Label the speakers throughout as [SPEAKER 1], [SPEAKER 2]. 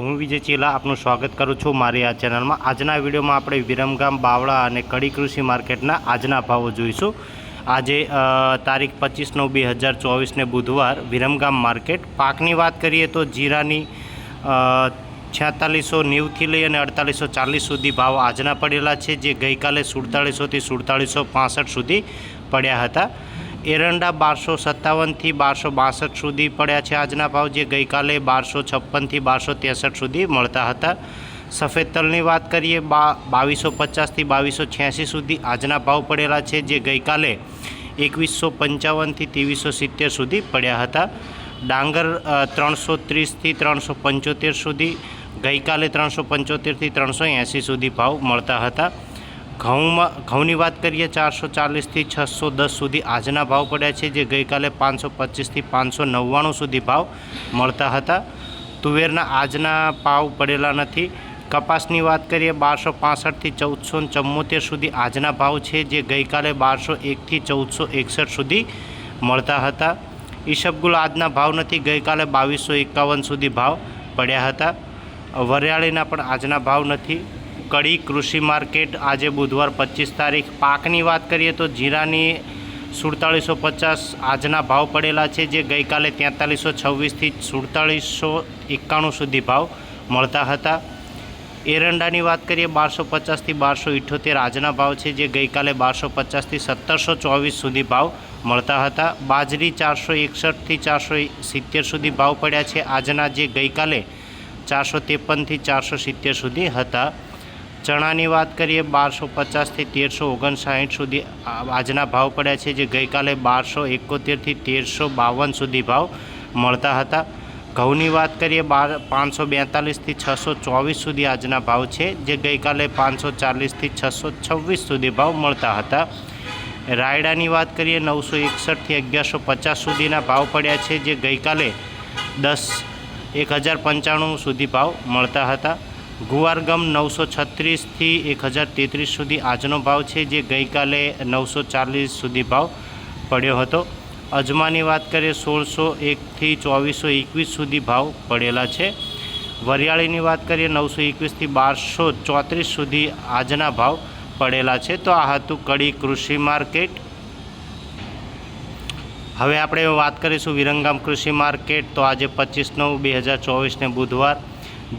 [SPEAKER 1] હું વિજય ચેલા આપનું સ્વાગત કરું છું મારી આ ચેનલમાં. આજના વિડીયોમાં આપણે વિરમગામ બાવળા અને કડી કૃષિ માર્કેટના આજના ભાવો જોઈશું. આજે તારીખ પચીસ નવ બે હજાર ચોવીસને બુધવાર વિરમગામ માર્કેટ. પાકની વાત કરીએ તો જીરાની છેતાલીસો નેવુંથી લઈ અને અડતાલીસો ચાલીસ સુધી ભાવ આજના પડેલા છે, જે ગઈકાલે સુડતાલીસોથી સુડતાલીસો પાસઠ સુધી પડ્યા હતા. એરંડા બારસો સત્તાવનથી બારસો બાસઠ સુધી પડ્યા છે. આજના ભાવ જે ગઈકાલે બારસો છપ્પનથી બારસો ત્રેસઠ સુધી મળતા હતા. સફેદ તલની વાત કરીએ, બા બાવીસો પચાસથી બાવીસો છ્યાસી સુધી આજના ભાવ પડેલા છે, જે ગઈકાલે એકવીસો પંચાવનથી ત્રેવીસો સિત્તેર સુધી પડ્યા હતા. ડાંગર ત્રણસો ત્રીસથી ત્રણસો પંચોતેર સુધી, ગઈકાલે ત્રણસો પંચોતેરથી ત્રણસો એંસી સુધી ભાવ મળતા હતા. ઘઉંમાં ઘઉંની વાત કરીએ, ચારસો ચાલીસથી છસો દસ સુધી આજના ભાવ પડ્યા છે, જે ગઈકાલે પાંચસો પચીસથી પાંચસો નવ્વાણું સુધી ભાવ મળતા હતા. તુવેરના આજના ભાવ પડેલા નથી. કપાસની વાત કરીએ, બારસો પાસઠથી ચૌદસો ચુમ્મોતેર સુધી આજના ભાવ છે, જે ગઈકાલે બારસો એકથી ચૌદસો એકસઠ સુધી મળતા હતા. ઈશબગુલ આજના ભાવ નથી, ગઈકાલે બાવીસો એકાવન સુધી ભાવ પડ્યા હતા. વરિયાળીના પણ આજના ભાવ નથી. કડી કૃષિ માર્કેટ આજે બુધવાર પચીસ તારીખ. પાકની વાત કરીએ તો જીરાની સુડતાળીસો પચાસ આજના ભાવ પડેલા છે, જે ગઈકાલે તેતાલીસો છવ્વીસથી સુડતાળીસો એકાણું સુધી ભાવ મળતા હતા. એરંડાની વાત કરીએ, બારસો પચાસથી બારસો ઇઠ્યોતેર આજના ભાવ છે, જે ગઈકાલે બારસો પચાસથી સત્તરસો ચોવીસ સુધી ભાવ મળતા હતા. બાજરી ચારસો એકસઠથી ચારસો સિત્તેર સુધી ભાવ પડ્યા છે, આજના જે ગઈકાલે ચારસો ત્રેપનથી ચારસો સિત્તેર સુધી હતા. ચણાની વાત કરીએ, બારસો પચાસથી તેરસો ઓગણસાઠ સુધી આજના ભાવ પડ્યા છે, જે ગઈકાલે બારસો એકોતેરથી તેરસો બાવન સુધી ભાવ મળતા હતા. ઘઉંની વાત કરીએ, બાર પાંચસો બેતાલીસથી છસો ચોવીસ સુધી આજના ભાવ છે, જે ગઈકાલે પાંચસો ચાલીસથી છસો છવ્વીસ સુધી ભાવ મળતા હતા. રાયડાની વાત કરીએ, નવસો એકસઠથી અગિયારસો પચાસ સુધીના ભાવ પડ્યા છે, જે ગઈકાલે દસ, એક હજાર પંચાણું સુધી ભાવ મળતા હતા. ગુવારગમ નવસો છત્રીસથી એક હજાર તેત્રીસ સુધી આજનો ભાવ છે, જે ગઈકાલે નવસો ચાલીસ સુધી ભાવ પડ્યો હતો. અજમાની વાત કરીએ, સોળસો એકથી ચોવીસો એકવીસ સુધી ભાવ પડેલા છે. વરિયાળીની વાત કરીએ, નવસો એકવીસથી બારસો ચોત્રીસ સુધી આજના ભાવ પડેલા છે. તો આ હતું કડી કૃષિ માર્કેટ. હવે આપણે વાત કરીશું વિરંગામ કૃષિ માર્કેટ. તો આજે પચીસ નવ બે હજાર ચોવીસને બુધવાર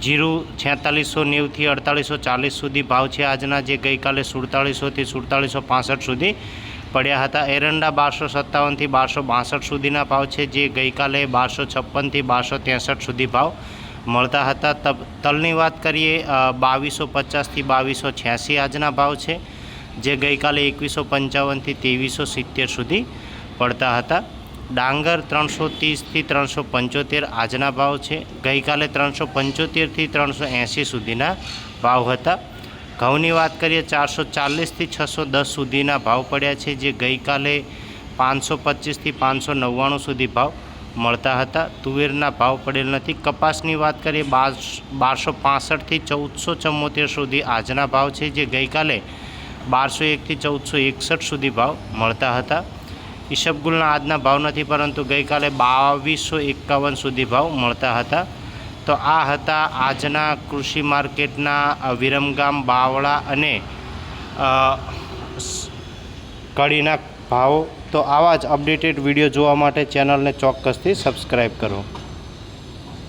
[SPEAKER 1] જીરું છેતાલીસો, નેવથી અડતાલીસો, ચાલીસ સુધી ભાવ છે. આજના જે ગઈકાલે સુડતાલીસોથી સુડતાલીસો પાસઠ સુધી પડ્યા હતા. એરંડા બારસો સત્તાવનથી બારસો બાસઠ સુધીના ભાવ છે. જે ગઈકાલે બારસો છપ્પનથી બારસો ત્રેસઠ સુધી ભાવ મળતા હતા. તલની વાત કરીએ બાવીસો પચાસથી બાવીસો છ્યાસી આજના ભાવ છે. જે ગઈકાલે એકવીસો પંચાવનથી ત્રેવીસો સિત્તેર સુધી પડતા હતા. ડાંગર ત્રણસો ત્રીસથી ત્રણસો પંચોતેર આજના ભાવ છે. ગઈકાલે ત્રણસો પંચોતેરથી ત્રણસો એંસી સુધીના ભાવ હતા. ઘઉંની વાત કરીએ, ચારસો ચાલીસથી છસો દસ સુધીના ભાવ પડ્યા છે, જે ગઈકાલે પાંચસો પચીસથી પાંચસો નવ્વાણું સુધી ભાવ મળતા હતા. તુવેરના ભાવ પડેલ નથી. કપાસની વાત કરીએ, બાર બારસો પાસઠથી ચૌદસો ચુમ્મોતેર સુધી આજના ભાવ છે, જે ગઈકાલે બારસો એકથી ચૌદસો એકસઠ સુધી ભાવ મળતા હતા. ઈસબગુલના આજના ભાવ નથી, પરંતુ ગઈકાલે બાવીસો એકાવન સુધી ભાવ મળતા હતા. તો આ હતા આજના કૃષિ માર્કેટના વિરમગામ, બાવળા અને કડીના ભાવો. તો આવા જ અપડેટેડ વીડિયો જોવા માટે ચેનલને ચોક્કસથી સબસ્ક્રાઈબ કરો.